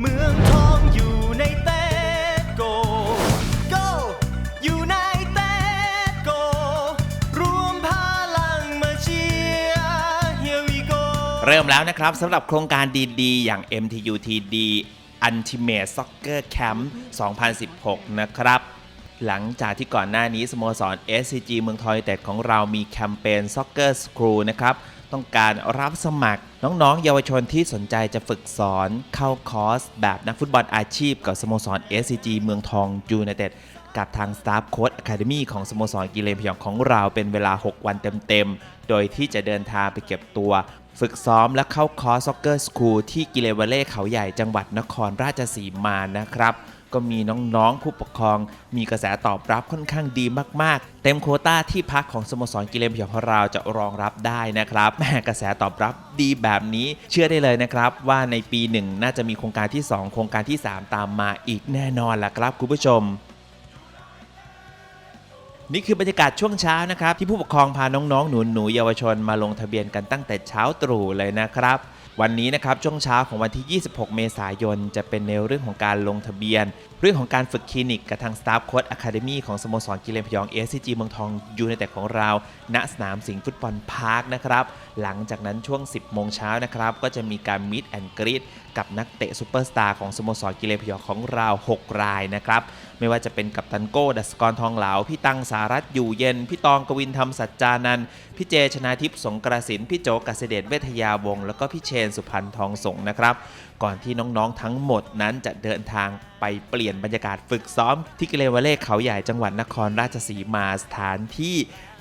เมืองทองอยู่ในเตโก go อยู่ในเตโก รวมพลังมาเชียร์ here we go เริ่มแล้วนะครับสำหรับโครงการดีๆ อย่าง MTUTD Ultimate Soccer Camp 2016 นะครับ หลังจากที่ก่อนหน้านี้สโมสร SCG เมืองทอยแต่ของเรามีแคมเปญ Soccer School นะครับ ต้องการรับสมัคร น้องๆ เยาวชนที่สนใจจะฝึกสอนเข้าคอร์ส แบบนักฟุตบอลอาชีพ กับสโมสร SCG เมืองทองยูไนเต็ดกับทาง Staff Coach Academy ของสโมสรกิเลนพยองของเราเป็นเวลา 6 วันเต็มๆ โดยที่จะเดินทางไปเก็บตัว ฝึกซ้อมและเข้าคอร์สซ็อกเกอร์สคูลที่กิเลนวาเล่เขาใหญ่จังหวัดนครราชสีมานะครับ ก็มีน้องๆ ผู้ปกครอง มีกระแสตอบรับค่อนข้างดีมากๆ เต็มโคต้าที่พักของสโมสรกิเลนพยองของเราจะรองรับได้นะครับแม่กระแสตอบรับดีแบบนี้เชื่อได้เลยนะครับ ว่าในปีหนึ่งน่าจะมีโครงการที่ 2 โครงการที่ 3 ตามมาอีกแน่นอนล่ะครับคุณผู้ชมนี่คือบรรยากาศช่วงเช้านะครับ ที่ผู้ปกครองพาน้องๆ หนูหนูๆเยาวชนมาลงทะเบียนกันตั้งแต่เช้าตรู่เลยนะครับ วันนี้นะครับช่วงเช้าของวันที่ 26 เมษายน จะเป็นในเรื่องของการลงทะเบียน เรื่องของการฝึกคลินิกกับทาง Staff Coach Academy ของสโมสรกีฬาพยองเอสซีเมืองทองยูในแต่ของเรา ณสนามสิงห์ฟุตบอลพาร์คนะครับ หลังจากนั้นช่วง 10 โมงเช้านะครับ ก็จะมีการมิดแอนกรีด กับนักเตะซูเปอร์สตาร์ของสโมสรกิเลพยอของเรา 6 รายนะครับ ไม่ว่าจะเป็นกัปตันโก้ ดัสกรทองเหลา พี่ตังสารัตน์อยู่เย็น พี่ตองกวินธรรมสัจจานันพี่เจชนาทิพย์สงกระสินพี่โจกเกษเดชเวทยาวง แล้วก็พี่เชนสุพันธ์ทองสงนะครับ ก่อนที่น้องๆทั้งหมดนั้นจะเดินทางไปเปลี่ยนบรรยากาศฝึกซ้อม ที่กิเลวาเล่เขาใหญ่จังหวัดนครราชสีมาสถานที่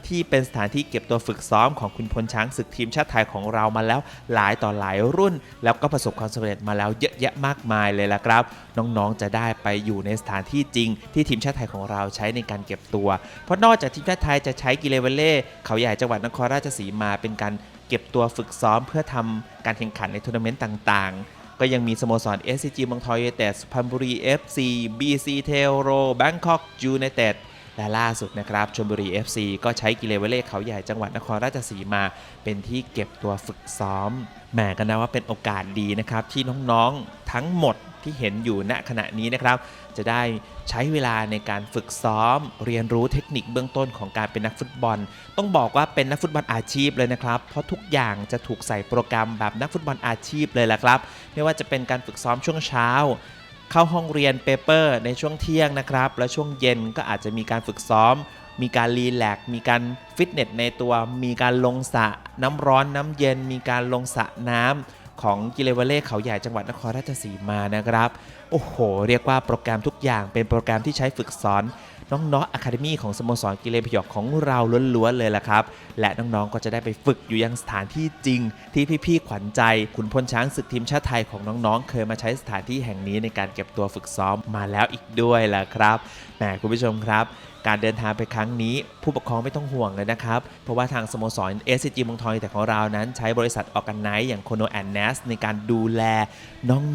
ที่เป็นสถานที่เก็บตัวฝึกซ้อมของคุณพลช้างศึกทีมชาติไทยของเรามาแล้วหลายต่อหลายรุ่น แล้วก็ประสบความสำเร็จมาแล้วเยอะแยะมากมายเลยละครับ น้องๆจะได้ไปอยู่ในสถานที่จริง ที่ทีมชาติไทยของเราใช้ในการเก็บตัว เพราะนอกจากทีมชาติไทยจะใช้กิเลนวเล่เขาใหญ่จังหวัดนครราชสีมาเป็นการเก็บตัวฝึกซ้อมเพื่อทำการแข่งขันในทัวร์นาเมนต์ต่างๆก็ยังมีสโมสร SCG เมืองทองยูไนเต็ดสุพรรณบุรี FC BC t e l r o Bangkok United และล่าสุดนะครับชลบุรี FC ก็ใช้กิเลนวเล่เขาใหญ่จังหวัดนครราชสีมา เป็นที่เก็บตัวฝึกซ้อมแหมกันนะว่าเป็นโอกาสดีนะครับ ที่น้องๆทั้งหมดที่เห็นอยู่ณขณะนี้นะครับ จะได้ใช้เวลาในการฝึกซ้อม เรียนรู้เทคนิคเบื้องต้นของการเป็นนักฟุตบอล ต้องบอกว่าเป็นนักฟุตบอลอาชีพเลยนะครับ เพราะทุกอย่างจะถูกใส่โปรแกรมแบบนักฟุตบอลอาชีพเลยแหละครับ ไม่ว่าจะเป็นการฝึกซ้อมช่วงเช้า เข้าห้องเรียนเปเปอร์ในช่วงเที่ยงนะครับ แล้วช่วงเย็นก็อาจจะมีการฝึกซ้อม มีการรีแลกซ์มีการฟิตเนสในตัว มีการลงสระน้ำร้อนน้ำเย็น มีการลงสระน้ำของกิเลเวเล่เขาใหญ่จังหวัดนครราชสีมานะครับ โอ้โห เรียกว่าโปรแกรมทุกอย่างเป็นโปรแกรมที่ใช้ฝึกสอน น้องๆอะคาเดมี่ของสโมสรกิเลนพยองของเราล้วนๆเลยล่ะครับ และน้องๆก็จะได้ไปฝึกอยู่ยังสถานที่จริง ที่พี่ๆขวัญใจขุนพลช้างศึกทีมชาติไทยของน้องๆ เคยมาใช้สถานที่แห่งนี้ในการเก็บตัวฝึกซ้อมมาแล้วอีกด้วยล่ะครับแหมคุณผู้ชมครับ การเดินทางไปครั้งนี้ ผู้ปกครองไม่ต้องห่วงเลยนะครับ เพราะว่าทางสโมสร SCG มองทองแต่ของเรานั้นใช้บริษัทออกกันไนอย่างโคโนแอนเนสในการดูแล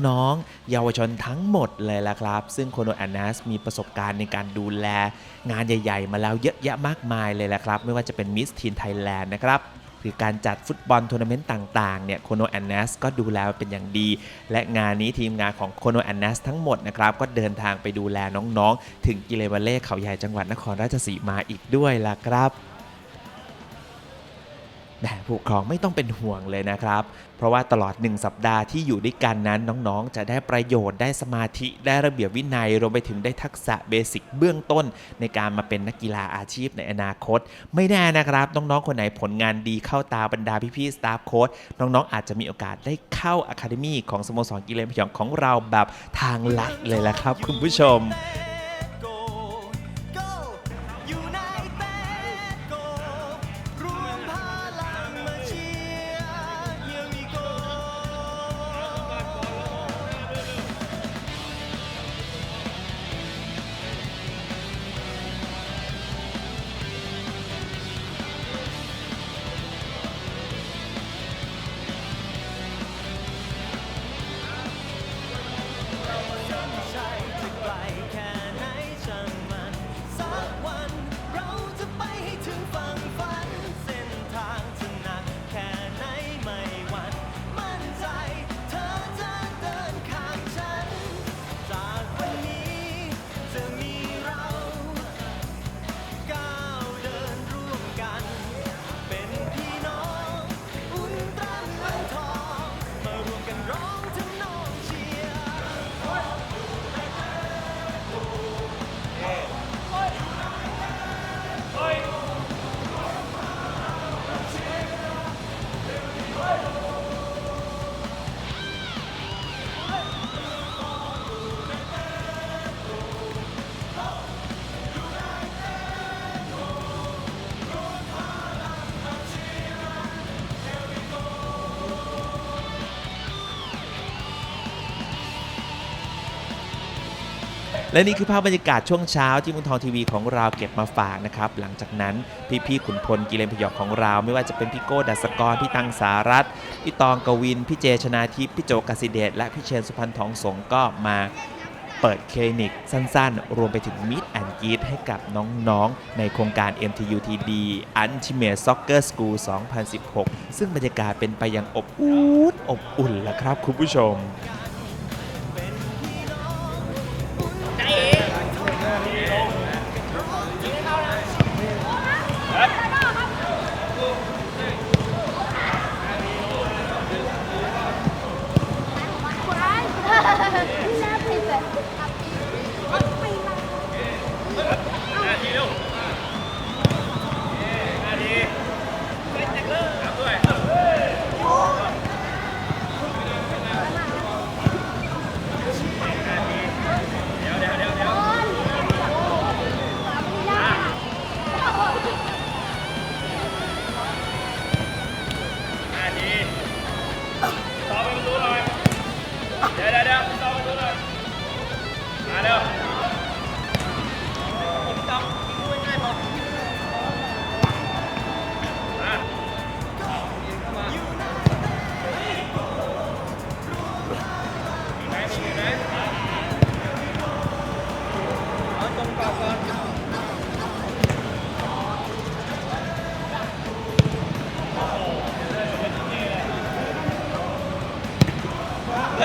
น้องๆ เยาวชนทั้งหมดเลยล่ะครับ ซึ่งโคโนแอนเนสมีประสบการณ์ในการดูแลงานใหญ่ ๆ มาแล้วเยอะแยะมากมายเลยละครับ ไม่ว่าจะเป็นมิสทีนไทยแลนด์นะครับ หรือการจัดฟุตบอลทัวร์นาเมนต์ต่างๆเนี่ยโคโนแอนเนสก็ดูแลเป็นอย่างดี และงานนี้ทีมงานของโคโนแอนเนสทั้งหมดนะครับก็เดินทางไปดูแลน้องๆ ถึงกิเลนวเล่เขาใหญ่จังหวัดนครราชสีมาอีกด้วยล่ะครับ แต่ผู้ปกครองไม่ต้องเป็นห่วงเลยนะครับ เพราะว่าตลอด 1 สัปดาห์ที่อยู่ด้วยกันนั้นน้องๆ จะได้ประโยชน์ได้สมาธิได้ระเบียบวินัย รวมไปถึงได้ทักษะเบสิกเบื้องต้น ในการมาเป็นนักกีฬาอาชีพในอนาคต ไม่แน่นะครับ น้องๆ คนไหนผลงานดีเข้าตาบรรดาพี่ๆสตาฟโค้ชน้องๆ อาจจะมีโอกาสได้เข้าอะคาเดมีของสโมสรกีฬาพยองของเราแบบทางลัดเลยละครับ คุณผู้ชม และนี่คือภาพบรรยากาศช่วงเช้าที่มุงทองทีวีของเราเก็บมาฝากนะครับ หลังจากนั้นพี่ๆขุนพลกิเลนพยองของเรา ไม่ว่าจะเป็นพี่โก้ดัสกรพี่ตังสารัตพี่ตองกวิน พี่เจชนาทิพย์พี่โจกสิเดชและพี่เชนสุพรรณทองสงก็มาเปิดคลินิกสั้นๆ รวมไปถึงมิดแอนกี t ให้กับน้องๆ ในโครงการ MTUTD Ultimate Soccer School 2016 ซึ่งบรรยากาศเป็นไปอย่างอบอุ่นอบอุ่นละครับคุณผู้ชม เด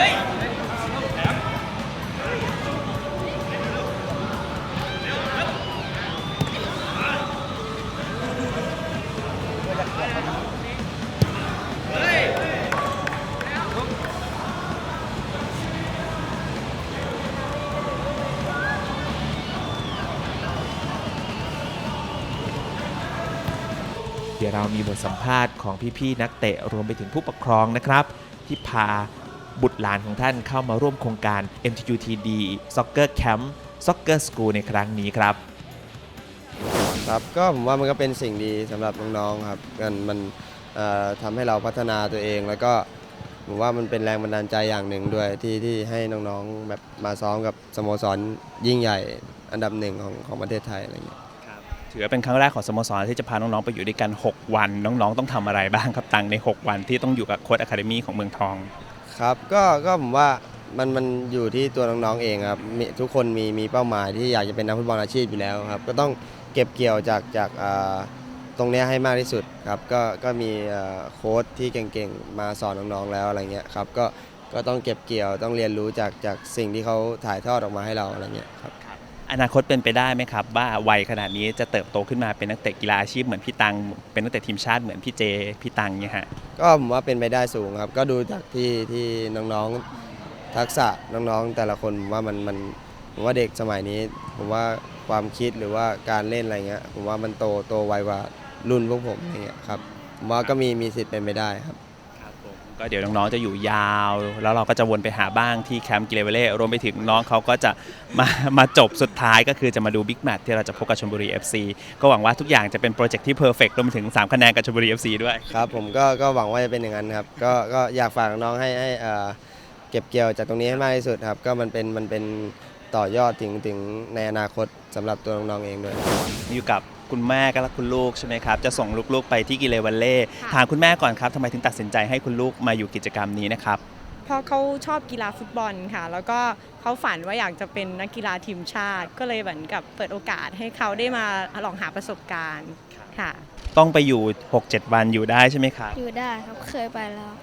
ี๋ยวเรามีบทสัมภาษณ์ของพี่ ๆ นักเตะรวมไปถึงผู้ปกครองนะครับ ที่พา บุตรหลานของท่านเข้ามาร่วมโครงการ MTUTD Soccer Camp Soccer School ในครั้งนี้ครับ ครับก็ผมว่ามันก็เป็นสิ่งดีสำหรับน้องๆครับมันมันเอ่อทำให้เราพัฒนาตัวเอง แล้วก็ผมว่ามันเป็นแรงบันดาลใจอย่างหนึ่งด้วยที่ที่ให้น้องๆแบบมาซ้อมกับสโมสรยิ่งใหญ่อันดับหนึ่งของของประเทศไทยอะไรอย่างเงี้ย ถือว่าเป็นครั้งแรกของสโมสรที่จะพาน้องๆไปอยู่ด้วยกัน 6 วัน น้องๆ ต้องทำอะไรบ้างครับตังใน 6 วันที่ต้องอยู่กับโค้ดอะคาเดมี่ของเมืองทอง ครับก็ก็ผมว่ามันมันอยู่ที่ตัวน้องๆเองครับมีทุกคนมีมีเป้าหมายที่อยากจะเป็นนักฟุตบอลอาชีพอยู่แล้วครับ ก็ต้องเก็บเกี่ยวจากจากอ่าตรงเนี้ยให้มากที่สุดครับ ก็ก็มีอ่าโค้ชที่เก่งๆ มาสอนน้องๆแล้วอะไรเงี้ยครับก็ก็ต้องเก็บเกี่ยวต้องเรียนรู้จากจากสิ่งที่เขาถ่ายทอดออกมาให้เราอะไรเงี้ยครับ อนาคตเป็นไปได้ไหมครับ ว่าวัยขนาดนี้จะเติบโตขึ้นมาเป็นนักเตะกีฬาอาชีพเหมือนพี่ตัง เป็นนักเตะทีมชาติเหมือนพี่เจพี่ตังเนี่ยฮะก็ผมว่าเป็นไปได้สูงครับ ก็ดูจากที่ที่น้องๆทักษะน้องๆแต่ละคนผมว่ามันมันผมว่าเด็กสมัยนี้ ผมว่าความคิดหรือว่าการเล่นอะไรเงี้ยผมว่ามันโตโตไวกว่ารุ่นพวกผมอะไรเงี้ยครับผมว่าก็มีมีสิทธิ์เป็นไปได้ครับ ก็เดี๋ยวน้องๆจะอยู่ยาว แล้วเราก็จะวนไปหาบ้างที่แคมป์กิเลเวเล่รวมไปถึงน้องเขาก็จะมามาจบสุดท้ายก็คือจะมาดูบิ๊กแมตช์ที่เราจะพบกับชลบุรี FC ก็หวังว่าทุกอย่างจะเป็นโปรเจกต์ที่เพอร์เฟกรวมไปถึง 3 คะแนนกับชลบุรี FC ด้วยครับผมก็ก็หวังว่าจะเป็นอย่างนั้นครับก็ก็อยากฝากน้องๆให้ให้เอ่อเก็บเกี่ยวจากตรงนี้ให้มากที่สุดครับ ก็มันเป็นมันเป็นต่อยอดถึงถึงในอนาคตสำหรับตัวน้องๆเองด้วย อยู่กับ คุณแม่กับคุณลูกใช่ไหมครับจะส่งลูกๆไปที่กิเลเวเล่ถามคุณแม่ก่อนครับทำไมถึงตัดสินใจให้คุณลูกมาอยู่กิจกรรมนี้นะครับ เพราะเขาชอบกีฬาฟุตบอลค่ะ แล้วก็เขาฝันว่าอยากจะเป็นนักกีฬาทีมชาติ ก็เลยเหมือนกับเปิดโอกาสให้เขาได้มาลองหาประสบการณ์ค่ะ ต้องไปอยู่ 6-7 วันอยู่ได้ใช่ไหมครับอยู่ได้ครับเคยไปแล้ว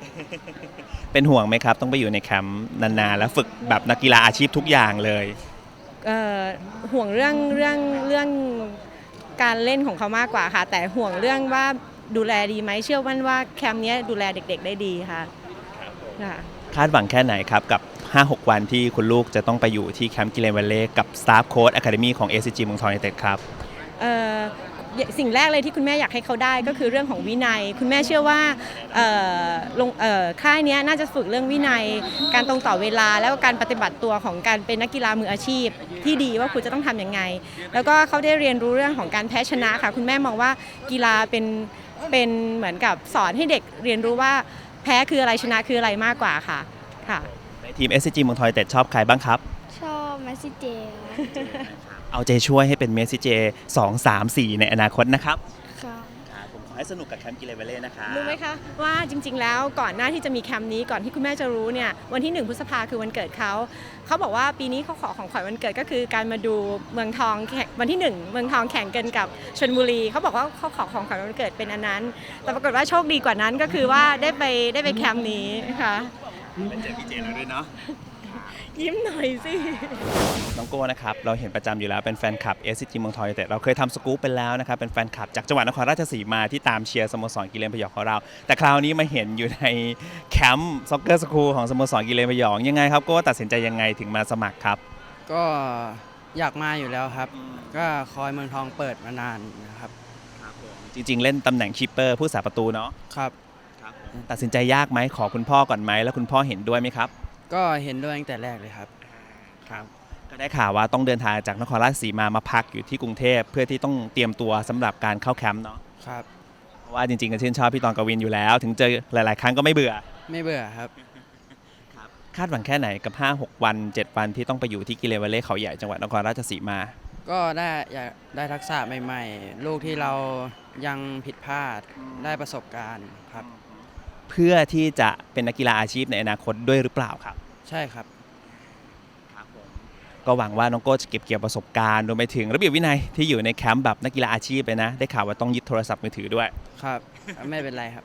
เป็นห่วงไหมครับ ต้องไปอยู่ในแคมป์นานๆแล้วฝึกแบบนักกีฬาอาชีพทุกอย่างเลย เอ่อห่วงเรื่องเรื่องเรื่อง การเล่นของเขามากกว่าค่ะ แต่ห่วงเรื่องว่าดูแลดีไหมเชื่อว่าว่าแคมป์เนี้ยดูแลเด็ก ๆ ได้ดีค่ะค่ะ คาดหวังแค่ไหนครับกับ 5-6 วันที่คุณลูกจะต้องไปอยู่ที่แคมป์กิเลนวัลเล่กับสตาฟโค้ดอะคาเดมี่ของ ACG เมืองทองยูไนเต็ดครับ เอ่อ สิ่งแรกเลยที่คุณแม่อยากให้เขาได้ก็คือเรื่องของวินัย คุณแม่เชื่อว่าเอ่อลงเอ่อค่ายเนี้ยน่าจะฝึกเรื่องวินัย การตรงต่อเวลาแล้วก็การปฏิบัติตัวของการเป็นนักกีฬามืออาชีพ ที่ดีว่าคุณจะต้องทำยังไง แล้วก็เขาได้เรียนรู้เรื่องของการแพ้ชนะค่ะ คุณแม่มองว่ากีฬาเป็นเป็นเหมือนกับสอนให้เด็กเรียนรู้ว่าแพ้คืออะไรชนะคืออะไรมากกว่าค่ะค่ะในทีม SCG เมืองทองยูไนเต็ดชอบใครบ้างครับ ชอบแมซี่เจครับ เอาใจช่วยให้เป็นเมสซิเจ2 3 4 ในอนาคตนะครับครับผมขอให้สนุกกับแคมป์กิเลเวเล่นะครับรู้ไหมคะว่าจริง ๆ แล้วก่อนหน้าที่จะมีแคมป์นี้ก่อนที่คุณแม่จะรู้เนี่ยวันที่ 1 พฤษภาคือวันเกิดเขา เขาบอกว่าปีนี้เขาขอของขวัญวันเกิดก็คือการมาดูเมืองทองแข่งวันที่ 1 เมืองทองแข่งกันกับชลบุรี เขาบอกว่าเขาขอของขวัญวันเกิดเป็นอันนั้น แต่ปรากฏว่าโชคดีกว่านั้นก็คือว่าได้ไปได้ไปแคมป์นี้ค่ะ เป็นเจอพี่เจเราด้วยเนาะ ยิ้มหน่อยสิ น้องโก้นะครับ เราเห็นประจำอยู่แล้วเป็นแฟนคลับ s อ g เมืองทองยูไนแต่เราเคยทำสกู๊ปไปแล้วนะครับ เป็นแฟนคลับจากจังหวัดนครราชสีมาที่ตามเชียร์สโมสรกิเลนพยองของเรา แต่คราวนี้มาเห็นอยู่ในแคมป์ซ็อกเกอร์สคูลของสโมสรกิเลนพยองยังไงครับโก้ตัดสินใจยังไงถึงมาสมัครครับ ก็อยากมาอยู่แล้วครับ ก็คอยเมืองทองเปิดมานานนะครับ จริง ๆ เล่นตำแหน่งคีปเปอร์ผู้สาประตูเนาะครับ ตัดสินใจยากไหมขอคุณพ่อก่อนไหมแล้วคุณพ่อเห็นด้วยไหมครับ ก็เห็นด้วยตั้งแต่แรกเลยครับ ครับก็ได้ข่าวว่าต้องเดินทางจากนครราชสีมามาพักอยู่ที่กรุงเทพเพื่อที่ต้องเตรียมตัวสำหรับการเข้าแคมป์เนาะครับ เพราะว่าจริงๆก็ชื่นชอบพี่ตองกวินอยู่แล้ว ถึงเจอหลาย ๆ ครั้งก็ไม่เบื่อ ไม่เบื่อครับ คาดหวังแค่ไหนกับ 5 6 วัน 7 วันที่ต้องไปอยู่ที่กิเลเวเล่เขาใหญ่จังหวัดนครราชสีมา ก็ได้อยากได้ทักษะใหม่ ๆ ลูกที่เรายังผิดพลาดได้ประสบการณ์ครับ เพื่อที่จะเป็นนักกีฬาอาชีพในอนาคตด้วยหรือเปล่าครับ ใช่ครับก็หวังว่าน้องโก้จะเก็บเกี่ยวประสบการณ์รวมไปถึงระเบียบวินัยที่อยู่ในแคมป์แบบนักกีฬาอาชีพเลยนะ ได้ข่าวว่าต้องยึดโทรศัพท์มือถือด้วย ครับ ไม่เป็นไรครับ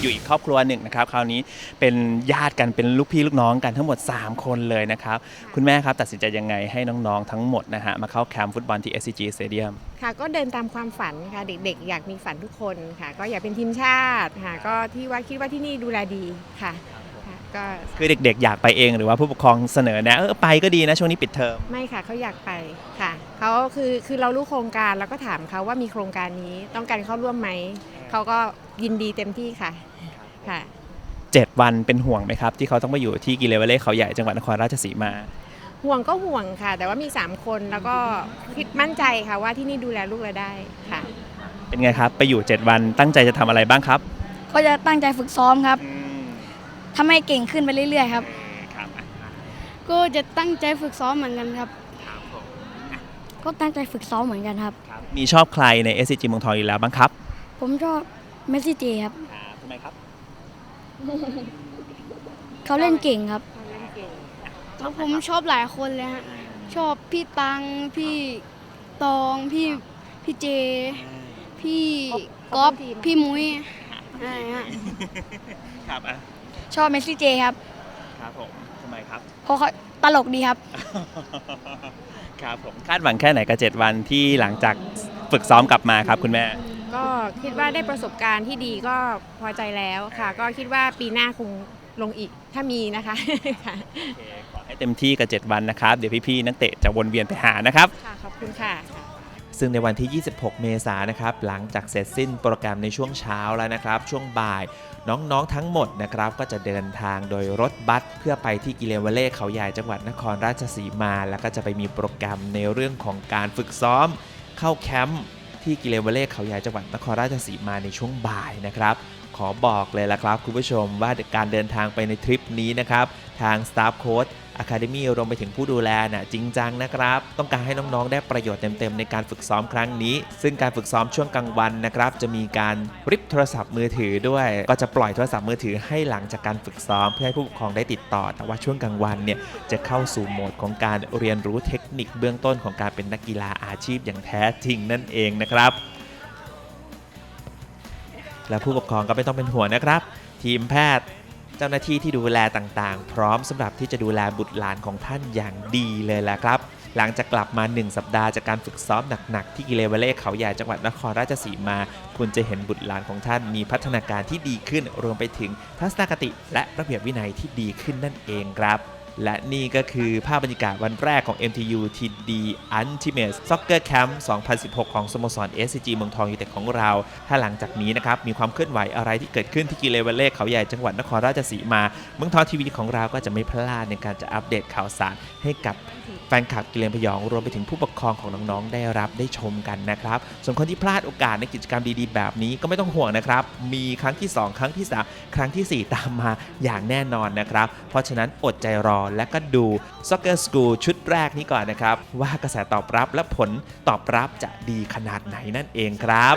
อยู่อีกครอบครัวหนึ่งนะครับ คราวนี้เป็นญาติกันเป็นลูกพี่ลูกน้องกันทั้งหมด 3 คนเลยนะครับ คุณแม่ครับตัดสินใจยังไงให้น้องๆทั้งหมดนะฮะมาเข้าแคมป์ฟุตบอลที่ SCG Stadium ค่ะก็เดินตามความฝันค่ะเด็กๆ อยากมีฝันทุกคนค่ะ ก็อยากเป็นทีมชาติค่ะ ก็ที่ว่าคิดว่าที่นี่ดูแลดีค่ะค่ะ ก็คือเด็กๆ อยากไปเองหรือว่าผู้ปกครองเสนอแนะเออไปก็ดีนะช่วงนี้ปิดเทอมไม่ค่ะเขาอยากไปค่ะเขาคือคือเรารู้โครงการแล้วก็ถามเขาว่ามีโครงการนี้ต้องการเข้าร่วมไหมเขาก็ยินดีเต็มที่ค่ะค่ะ7วันเป็นห่วงไหมครับ ที่เขาต้องไปอยู่ที่กิเลเวเล่เขาใหญ่จังหวัดนครราชสีมาห่วงก็ห่วงค่ะ แต่ว่ามี 3 คนแล้วก็คิดมั่นใจค่ะว่าที่นี่ดูแลลูกเราได้ค่ะ เป็นไงครับ ไปอยู่ 7 วันตั้งใจจะทำอะไรบ้างครับ ก็จะตั้งใจฝึกซ้อมครับ ทำให้เก่งขึ้นไปเรื่อยๆครับ ครับก็จะตั้งใจฝึกซ้อมเหมือนกันครับก็ตั้งใจฝึกซ้อมเหมือนกันครับมีชอบใครใน SCG เมืองทองอยู่แล้วบ้างครับผมชอบเมสซี่เจครับทำไมครับเขาเล่นเก่งครับผมชอบหลายคนเลยฮะ ชอบพี่ตัง พี่ตอง พี่ พี่เจ พี่ก๊อฟ พี่มุ้ยอะไรฮะ ครับอะ ชอบเมสซี่เจครับ ครับผมทำไมครับ เพราะเขาตลกดีครับ ครับผมคาดหวังแค่ไหนกับ7วันที่หลังจากฝึกซ้อมกลับมาครับคุณแม่ ก็คิดว่าได้ประสบการณ์ที่ดีก็พอใจแล้วค่ะ ก็คิดว่าปีหน้าคงลงอีกถ้ามีนะคะค่ะขอให้เต็มที่กับ 7 วันนะครับ เดี๋ยวพี่ๆนักเตะจะวนเวียนไปหานะครับ ค่ะขอบคุณค่ะ ซึ่งในวันที่ 26 เมษายนนะครับหลังจากเสร็จสิ้นโปรแกรมในช่วงเช้าแล้วนะครับ ช่วงบ่ายน้องๆทั้งหมดนะครับก็จะเดินทางโดยรถบัสเพื่อไปที่กิเลนวเล่เขาใหญ่จังหวัดนครราชสีมา แล้วก็จะไปมีโปรแกรมในเรื่องของการฝึกซ้อม เข้าแคมป์ที่กิเลนวเล่เขาใหญ่จังหวัดนครราชสีมาในช่วงบ่ายนะครับ ขอบอกเลยละครับคุณผู้ชมว่าการเดินทางไปในทริปนี้นะครับทาง Staff Coach Academy รวมไปถึงผู้ดูแลน่ะจริงจังนะครับ ต้องการให้น้องๆ ได้ประโยชน์เต็มๆ ในการฝึกซ้อมครั้งนี้ ซึ่งการฝึกซ้อมช่วงกลางวันนะครับจะมีการริบโทรศัพท์มือถือด้วย ก็จะปล่อยโทรศัพท์มือถือให้หลังจากการฝึกซ้อม เพื่อให้ผู้ปกครองได้ติดต่อ แต่ว่าช่วงกลางวันเนี่ยจะเข้าสู่โหมดของการเรียนรู้เทคนิคเบื้องต้นของการเป็นนักกีฬาอาชีพอย่างแท้จริงนั่นเองนะครับ และผู้ปกครองก็ไม่ต้องเป็นห่วงนะครับ ทีมแพทย์ เจ้าหน้าที่ที่ดูแลต่างๆ พร้อมสำหรับที่จะดูแลบุตรหลานของท่านอย่างดีเลยแหละครับ หลังจากกลับมา 1 สัปดาห์จากการฝึกซ้อมหนักๆ ที่กิเลเวเล่เขาใหญ่จังหวัดนครราชสีมา คุณจะเห็นบุตรหลานของท่านมีพัฒนาการที่ดีขึ้น รวมไปถึงทัศนคติและระเบียบวินัยที่ดีขึ้นนั่นเองครับ และนี่ก็คือภาพบรรยากาศวันแรกของ MTU TD Ultimate Soccer Camp 2016 ของสโมสร SCG เมืองทองยูไนเต็ดของเรา ถ้าหลังจากนี้นะครับ มีความเคลื่อนไหวอะไรที่เกิดขึ้นที่กิเลเวเล่เขาใหญ่จังหวัดนครราชสีมา เมืองทองทีวีของเราก็จะไม่พลาดในการจะอัปเดตข่าวสารให้กับแฟนคลับกิเลนพยองรวมไปถึงผู้ปกครองของน้องๆได้รับได้ชมกันนะครับ ส่วนคนที่พลาดโอกาสในกิจกรรมดีๆ แบบนี้ก็ไม่ต้องห่วงนะครับ มีครั้งที่ 2 ครั้งที่ 3 ครั้งทีสี่4 ตามมาอย่างแน่นอนนะครับ เพราะฉะนั้นอดใจรอและก็ดู Soccer School ชุดแรกนี้ก่อนนะครับ ว่ากระแสตอบรับและผลตอบรับจะดีขนาดไหนนั่นเองครับ